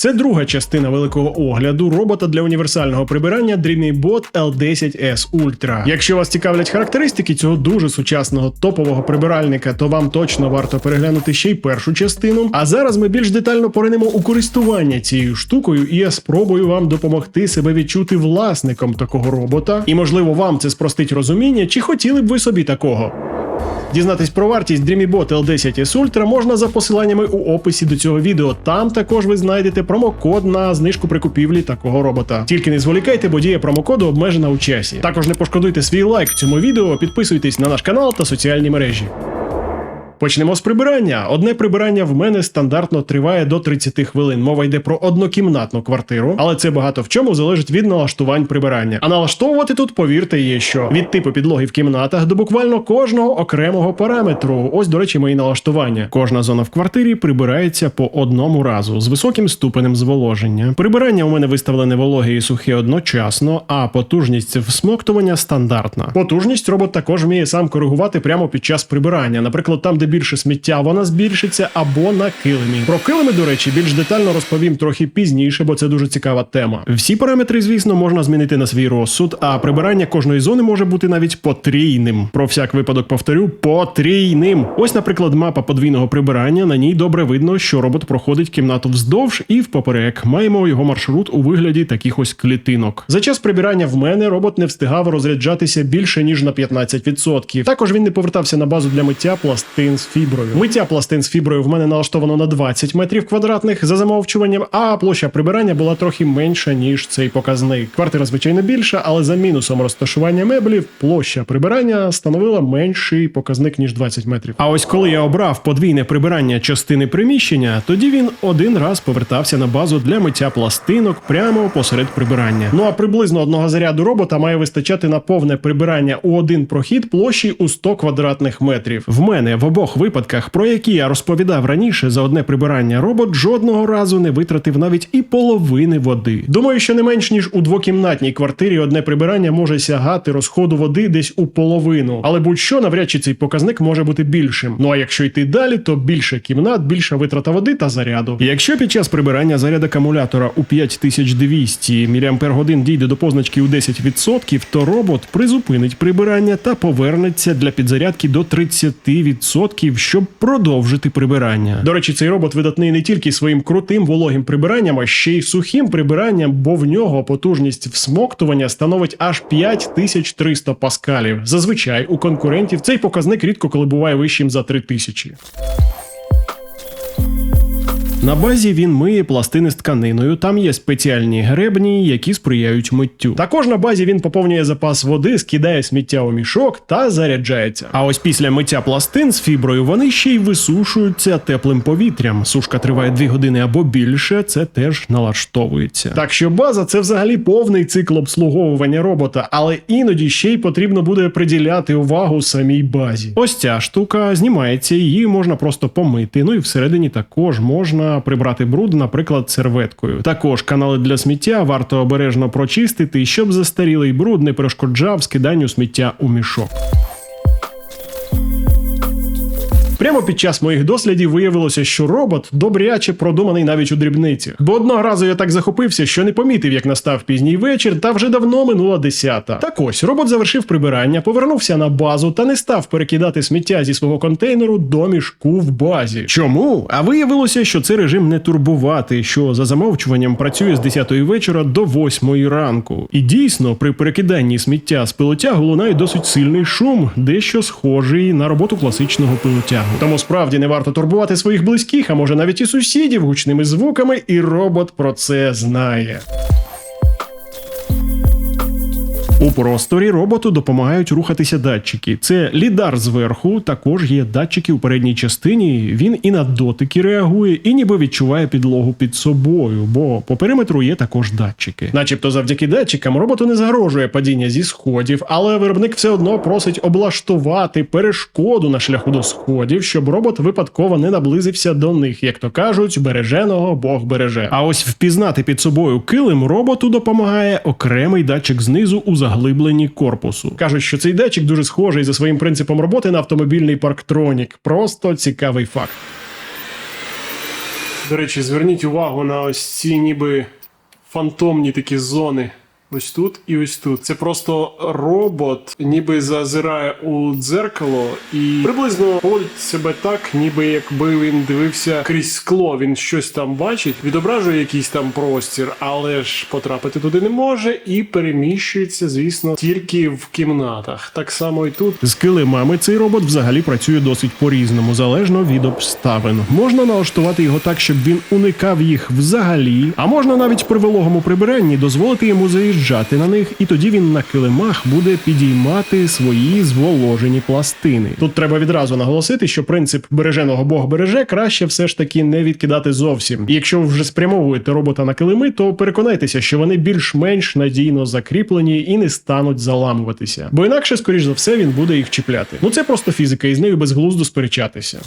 Це друга частина великого огляду робота для універсального прибирання DreamyBot L10S Ultra. Якщо вас цікавлять характеристики цього дуже сучасного топового прибиральника, то вам точно варто переглянути ще й першу частину. А зараз ми більш детально поринемо у користування цією штукою, і я спробую вам допомогти себе відчути власником такого робота. І можливо вам це спростить розуміння, чи хотіли б ви собі такого. Дізнатись про вартість DreamyBot L10S Ultra можна за посиланнями у описі до цього відео. Там також ви знайдете промокод на знижку при купівлі такого робота. Тільки не зволікайте, бо дія промокоду обмежена у часі. Також не пошкодуйте свій лайк цьому відео, підписуйтесь на наш канал та соціальні мережі. Почнемо з прибирання. Одне прибирання в мене стандартно триває до 30 хвилин. Мова йде про однокімнатну квартиру, але це багато в чому залежить від налаштувань прибирання. А налаштовувати тут, повірте, є що від типу підлоги в кімнатах до буквально кожного окремого параметру. Ось, до речі, мої налаштування. Кожна зона в квартирі прибирається по одному разу з високим ступенем зволоження. Прибирання у мене виставлене вологе і сухе одночасно, а потужність всмоктування стандартна. Потужність робот також вміє сам коригувати прямо під час прибирання. Наприклад, там, де більше сміття, вона збільшиться або на килимі. Про килими, до речі, більш детально розповім трохи пізніше, бо це дуже цікава тема. Всі параметри, звісно, можна змінити на свій розсуд, а прибирання кожної зони може бути навіть потрійним. Про всяк випадок повторю, потрійним. Ось, наприклад, мапа подвійного прибирання. На ній добре видно, що робот проходить кімнату вздовж і впоперек. Маємо його маршрут у вигляді таких ось клітинок. За час прибирання в мене робот не встигав розряджатися більше ніж на 15%. Також він не повертався на базу для миття пластин з фіброю. Миття пластин з фіброю в мене налаштовано на 20 метрів квадратних за замовчуванням, а площа прибирання була трохи менша ніж цей показник. Квартира звичайно більша, але за мінусом розташування меблів площа прибирання становила менший показник ніж 20 метрів. А ось коли я обрав подвійне прибирання частини приміщення, тоді він один раз повертався на базу для миття пластинок прямо посеред прибирання. Ну а приблизно одного заряду робота має вистачати на повне прибирання у один прохід площі у 100 квадратних метрів. В мене в обох випадках, про які я розповідав раніше, за одне прибирання робот жодного разу не витратив навіть і половини води. Думаю, що не менш ніж у двокімнатній квартирі одне прибирання може сягати розходу води десь у половину, але будь-що навряд чи цей показник може бути більшим. Ну а якщо йти далі, то більше кімнат, більша витрата води та заряду. Якщо під час прибирання заряд акумулятора у 5200 мАч дійде до позначки у 10%, то робот призупинить прибирання та повернеться для підзарядки до 30%, щоб продовжити прибирання. До речі, цей робот видатний не тільки своїм крутим вологим прибиранням, а ще й сухим прибиранням, бо в нього потужність всмоктування становить аж 5300 паскалів. Зазвичай у конкурентів цей показник рідко коли буває вищим за 3000. На базі він миє пластини з тканиною. Там є спеціальні гребні, які сприяють миттю. Також на базі він поповнює запас води, скидає сміття у мішок та заряджається. А ось після миття пластин з фіброю вони ще й висушуються теплим повітрям. Сушка триває 2 години або більше. Це теж налаштовується. Так що база це взагалі повний цикл обслуговування робота, але іноді ще й потрібно буде приділяти увагу самій базі. Ось ця штука знімається, її можна просто помити. Ну і всередині також можна прибрати бруд, наприклад, серветкою. Також канали для сміття варто обережно прочистити, щоб застарілий бруд не перешкоджав скиданню сміття у мішок. Прямо під час моїх дослідів виявилося, що робот добряче продуманий навіть у дрібницях. Бо одного разу я так захопився, що не помітив, як настав пізній вечір, та вже давно минула десята. Так ось робот завершив прибирання, повернувся на базу та не став перекидати сміття зі свого контейнеру до мішку в базі. Чому? А виявилося, що це режим не турбувати, що за замовчуванням працює з 10 вечора до 8 ранку. І дійсно, при перекиданні сміття з пилотягу лунає досить сильний шум, дещо схожий на роботу класичного пилотягу. Тому справді не варто турбувати своїх близьких, а може навіть і сусідів гучними звуками, і робот про це знає. У просторі роботу допомагають рухатися датчики. Це лідар зверху, також є датчики у передній частині. Він і на дотики реагує, і ніби відчуває підлогу під собою, бо по периметру є також датчики. Начебто, завдяки датчикам роботу не загрожує падіння зі сходів, але виробник все одно просить облаштувати перешкоду на шляху до сходів, щоб робот випадково не наблизився до них, як то кажуть, береженого Бог береже. А ось впізнати під собою килим роботу допомагає окремий датчик знизу у заглибленні корпусу. Кажуть, що цей датчик дуже схожий за своїм принципом роботи на автомобільний парктронік. Просто цікавий факт. До речі, зверніть увагу на ось ці ніби фантомні такі зони. Ось тут і ось тут. Це просто робот, ніби зазирає у дзеркало і приблизно поводить себе так, ніби якби він дивився крізь скло. Він щось там бачить, відображує якийсь там простір, але ж потрапити туди не може і переміщується, звісно, тільки в кімнатах. Так само і тут. З килимами цей робот взагалі працює досить по-різному, залежно від обставин. Можна налаштувати його так, щоб він уникав їх взагалі, а можна навіть при вологому прибиранні дозволити йому заїжджати на них, і тоді він на килимах буде підіймати свої зволожені пластини. Тут треба відразу наголосити, що принцип береженого Бог береже краще все ж таки не відкидати зовсім. І якщо ви вже спрямовуєте робота на килими, то переконайтеся, що вони більш-менш надійно закріплені і не стануть заламуватися. Бо інакше, скоріш за все, він буде їх чіпляти. Ну це просто фізика, і з нею безглуздо сперечатися.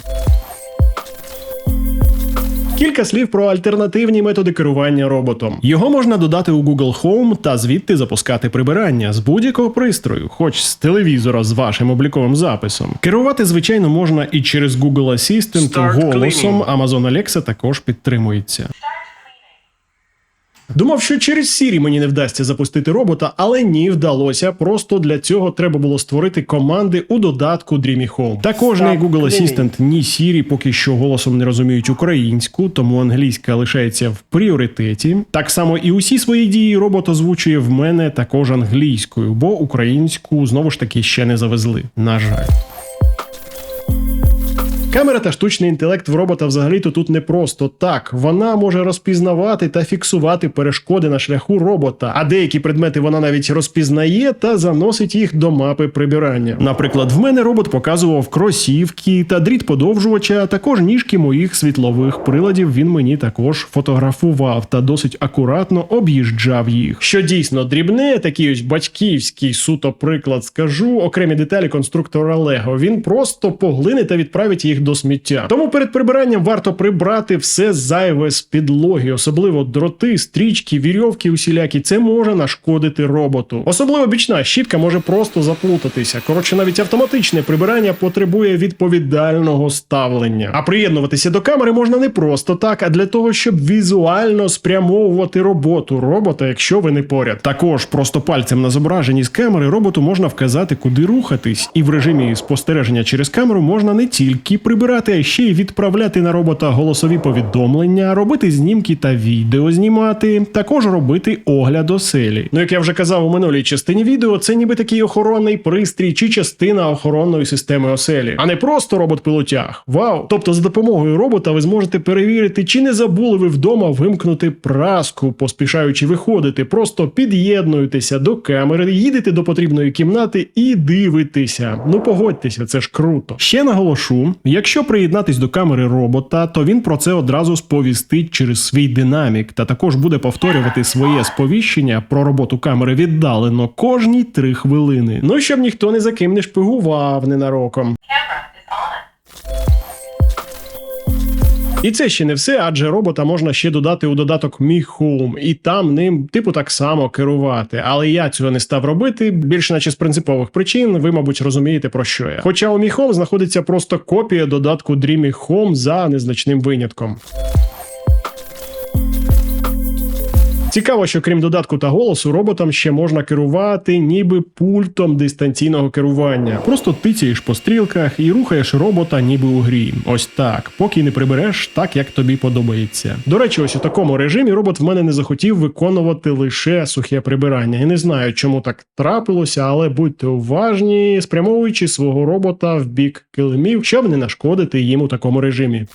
Кілька слів про альтернативні методи керування роботом. Його можна додати у Google Home та звідти запускати прибирання з будь-якого пристрою, хоч з телевізора з вашим обліковим записом. Керувати, звичайно, можна і через Google Assistant голосом. cleaning. Amazon Alexa також підтримується. Думав, що через Siri мені не вдасться запустити робота, але ні, вдалося. Просто для цього треба було створити команди у додатку Dreamy Home. Також ні Stop Google. Assistant, ні Siri поки що голосом не розуміють українську, тому англійська лишається в пріоритеті. Так само і усі свої дії робот озвучує в мене також англійською, бо українську знову ж таки ще не завезли. На жаль. Камера та штучний інтелект в робота взагалі-то тут не просто так. Вона може розпізнавати та фіксувати перешкоди на шляху робота, а деякі предмети вона навіть розпізнає та заносить їх до мапи прибирання. Наприклад, в мене робот показував кросівки та дріт подовжувача, а також ніжки моїх світлових приладів. Він мені також фотографував та досить акуратно об'їжджав їх. Що дійсно дрібне, такий ось батьківський суто приклад скажу, окремі деталі конструктора Лего. Він просто поглине та відправить їх до сміття. Тому перед прибиранням варто прибрати все зайве з підлоги, особливо дроти, стрічки, вірьовки усілякі. Це може нашкодити роботу. Особливо бічна щітка може просто заплутатися. Коротше, навіть автоматичне прибирання потребує відповідального ставлення. А приєднуватися до камери можна не просто так, а для того, щоб візуально спрямовувати роботу робота, якщо ви не поряд. Також просто пальцем на зображенні з камери роботу можна вказати, куди рухатись, і в режимі спостереження через камеру можна не тільки прибирати, а ще й відправляти на робота голосові повідомлення, робити знімки та відео знімати, також робити огляд оселі. Ну як я вже казав у минулій частині відео, це ніби такий охоронний пристрій чи частина охоронної системи оселі, а не просто робот-пилотяг. Вау! Тобто, за допомогою робота ви зможете перевірити, чи не забули ви вдома вимкнути праску, поспішаючи виходити. Просто під'єднуєтеся до камери, їдете до потрібної кімнати і дивитеся. Ну погодьтеся, це ж круто. Ще наголошу: якщо приєднатись до камери робота, то він про це одразу сповістить через свій динамік, та також буде повторювати своє сповіщення про роботу камери віддалено кожні три хвилини. Ну щоб ніхто не за ким не шпигував ненароком. І це ще не все, адже робота можна ще додати у додаток Mi Home, і там ним типу так само керувати. Але я цього не став робити, більш наче з принципових причин. Ви, мабуть, розумієте про що я. Хоча у Mi Home знаходиться просто копія додатку Dreamy Home за незначним винятком. Цікаво, що крім додатку та голосу, роботом ще можна керувати ніби пультом дистанційного керування. Просто тицяєш по стрілках і рухаєш робота ніби у грі. Ось так, поки не прибереш так, як тобі подобається. До речі, ось у такому режимі робот в мене не захотів виконувати лише сухе прибирання. Я не знаю, чому так трапилося, але будьте уважні, спрямовуючи свого робота в бік килимів, щоб не нашкодити їм у такому режимі.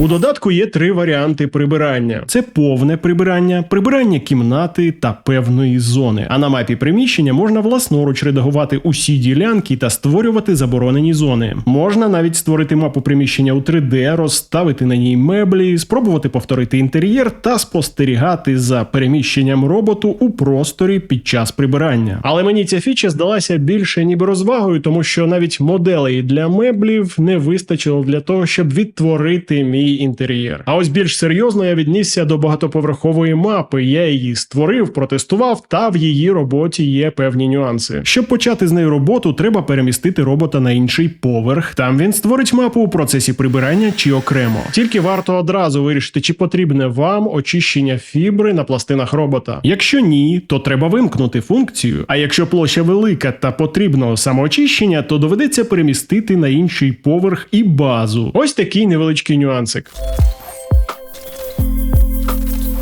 У додатку є три варіанти прибирання: це повне прибирання, прибирання кімнати та певної зони. А на мапі приміщення можна власноруч редагувати усі ділянки та створювати заборонені зони. Можна навіть створити мапу приміщення у 3D, розставити на ній меблі, спробувати повторити інтер'єр та спостерігати за переміщенням роботу у просторі під час прибирання. Але мені ця фіча здалася більше ніби розвагою, тому що навіть моделей для меблів не вистачило для того, щоб відтворити мій її інтер'єр. А ось більш серйозно я віднісся до багатоповерхової мапи. Я її створив, протестував, та в її роботі є певні нюанси. Щоб почати з нею роботу, треба перемістити робота на інший поверх. Там він створить мапу у процесі прибирання чи окремо. Тільки варто одразу вирішити, чи потрібне вам очищення фібри на пластинах робота. Якщо ні, то треба вимкнути функцію. А якщо площа велика та потрібно самоочищення, то доведеться перемістити на інший поверх і базу. Ось такий невеличкий Classic.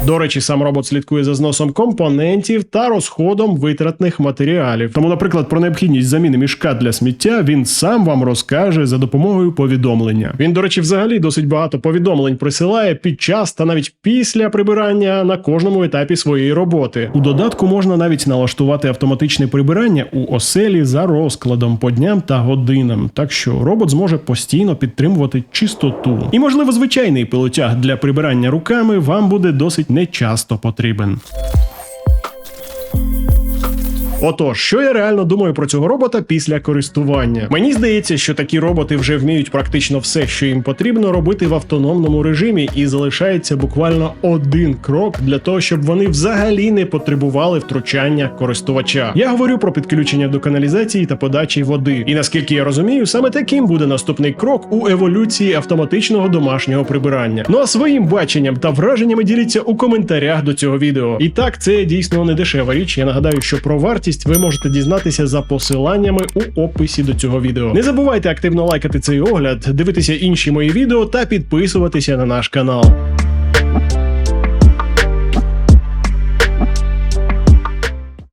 До речі, сам робот слідкує за зносом компонентів та розходом витратних матеріалів. Тому, наприклад, про необхідність заміни мішка для сміття він сам вам розкаже за допомогою повідомлення. Він, до речі, взагалі досить багато повідомлень присилає під час та навіть після прибирання на кожному етапі своєї роботи. У додатку можна навіть налаштувати автоматичне прибирання у оселі за розкладом по дням та годинам, так що робот зможе постійно підтримувати чистоту. І, можливо, звичайний пилотяг для прибирання руками вам буде досить нечасто потрібен. Отож, що я реально думаю про цього робота після користування? Мені здається, що такі роботи вже вміють практично все, що їм потрібно робити в автономному режимі, і залишається буквально один крок для того, щоб вони взагалі не потребували втручання користувача. Я говорю про підключення до каналізації та подачі води. І наскільки я розумію, саме таким буде наступний крок у еволюції автоматичного домашнього прибирання. Ну а своїм баченням та враженнями діліться у коментарях до цього відео. І так, це дійсно не дешева річ. Я нагадаю, що про вартість ви можете дізнатися за посиланнями у описі до цього відео. Не забувайте активно лайкати цей огляд, дивитися інші мої відео та підписуватися на наш канал.